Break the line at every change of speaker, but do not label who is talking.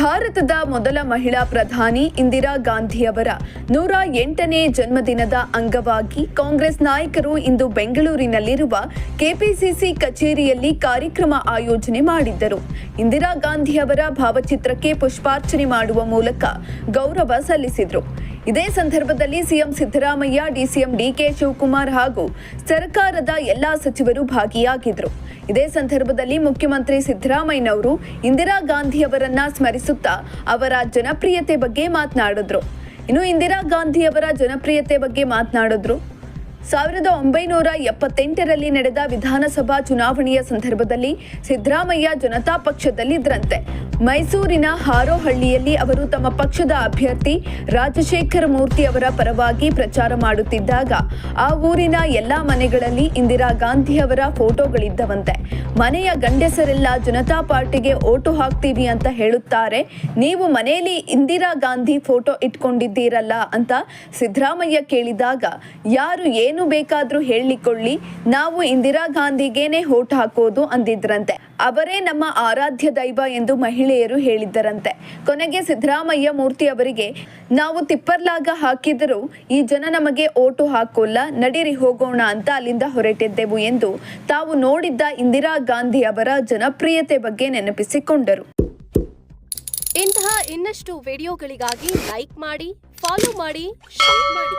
ಭಾರತದ ಮೊದಲ ಮಹಿಳಾ ಪ್ರಧಾನಿ ಇಂದಿರಾ ಗಾಂಧಿಯವರ ನೂರ ಎಂಟನೇ ಜನ್ಮದಿನದ ಅಂಗವಾಗಿ ಕಾಂಗ್ರೆಸ್ ನಾಯಕರು ಇಂದು ಬೆಂಗಳೂರಿನಲ್ಲಿರುವ ಕೆಪಿಸಿಸಿ ಕಚೇರಿಯಲ್ಲಿ ಕಾರ್ಯಕ್ರಮ ಆಯೋಜನೆ ಮಾಡಿದ್ದರು. ಇಂದಿರಾ ಗಾಂಧಿಯವರ ಭಾವಚಿತ್ರಕ್ಕೆ ಪುಷ್ಪಾರ್ಚನೆ ಮಾಡುವ ಮೂಲಕ ಗೌರವ ಸಲ್ಲಿಸಿದರು. ಇದೇ ಸಂದರ್ಭದಲ್ಲಿ CM Siddaramaiah, DCM D K Shivakumar ಹಾಗೂ ಸರ್ಕಾರದ ಎಲ್ಲಾ ಸಚಿವರು ಭಾಗಿಯಾಗಿದ್ದರು ಇದೇ ಸಂದರ್ಭದಲ್ಲಿ ಮುಖ್ಯಮಂತ್ರಿ ಸಿದ್ದರಾಮಯ್ಯನವರು ಇಂದಿರಾ ಗಾಂಧಿಯವರನ್ನ ಸ್ಮರಿಸುತ್ತಾ ಅವರ ಜನಪ್ರಿಯತೆ ಬಗ್ಗೆ ಮಾತನಾಡಿದ್ರು. ಇನ್ನು ಇಂದಿರಾ ಗಾಂಧಿಯವರ ಜನಪ್ರಿಯತೆ ಬಗ್ಗೆ ಮಾತನಾಡಿದ್ರು? ಸಾವಿರದ ಒಂಬೈನೂರ ಎಪ್ಪತ್ತೆಂಟರಲ್ಲಿ ನಡೆದ ವಿಧಾನಸಭಾ ಚುನಾವಣೆಯ ಸಂದರ್ಭದಲ್ಲಿ ಸಿದ್ದರಾಮಯ್ಯ ಜನತಾ ಪಕ್ಷದಲ್ಲಿದ್ದರಂತೆ ಮೈಸೂರಿನ ಹಾರೋಹಳ್ಳಿಯಲ್ಲಿ ಅವರು ತಮ್ಮ ಪಕ್ಷದ ಅಭ್ಯರ್ಥಿ ರಾಜಶೇಖರ ಮೂರ್ತಿ ಅವರ ಪರವಾಗಿ ಪ್ರಚಾರ ಮಾಡುತ್ತಿದ್ದಾಗ, ಆ ಊರಿನ ಎಲ್ಲಾ ಮನೆಗಳಲ್ಲಿ ಇಂದಿರಾ ಗಾಂಧಿ ಅವರ ಫೋಟೋಗಳಿದ್ದವಂತೆ. ಮನೆಯ ಗಂಡಸರೆಲ್ಲ ಜನತಾ ಪಾರ್ಟಿಗೆ ಓಟು ಹಾಕ್ತೀವಿ ಅಂತ ಹೇಳುತ್ತಾರೆ. ನೀವು ಮನೆಯಲ್ಲಿ ಇಂದಿರಾ ಗಾಂಧಿ ಫೋಟೋ ಇಟ್ಕೊಂಡಿದ್ದೀರಲ್ಲ ಅಂತ ಸಿದ್ದರಾಮಯ್ಯ ಕೇಳಿದಾಗ, ಯಾರು ಏನು ಬೇಕಾದ್ರೂ ಹೇಳಿಕೊಳ್ಳಿ. ನಾವು ಇಂದಿರಾ ಗಾಂಧಿಗೇನೆ ಓಟ್ ಹಾಕೋದು ಅಂದಿದ್ರಂತೆ. ಅವರೇ ನಮ್ಮ ಆರಾಧ್ಯ ದೈವ ಎಂದು ಮಹಿಳೆಯರು ಹೇಳಿದ್ದರಂತೆ. ಕೊನೆಗೆ ಸಿದ್ದರಾಮಯ್ಯ ಮೂರ್ತಿ ಅವರಿಗೆ, ನಾವು ತಿಪ್ಪರ್ಲಾಗ ಹಾಕಿದರೂ ಈ ಜನ ನಮಗೆ ಓಟು ಹಾಕೋಲ್ಲ, ನಡಿರಿ ಹೋಗೋಣ ಅಂತ ಅಲ್ಲಿಂದ ಹೊರಟಿದ್ದೆವು ಎಂದು ತಾವು ನೋಡಿದ್ದ ಇಂದಿರಾ ಗಾಂಧಿ ಅವರ ಜನಪ್ರಿಯತೆ ಬಗ್ಗೆ ನೆನಪಿಸಿಕೊಂಡರು.
ಇಂತಹ ಇನ್ನಷ್ಟು ವಿಡಿಯೋಗಳಿಗಾಗಿ ಲೈಕ್ ಮಾಡಿ, ಫಾಲೋ ಮಾಡಿ, ಶೇರ್ ಮಾಡಿ.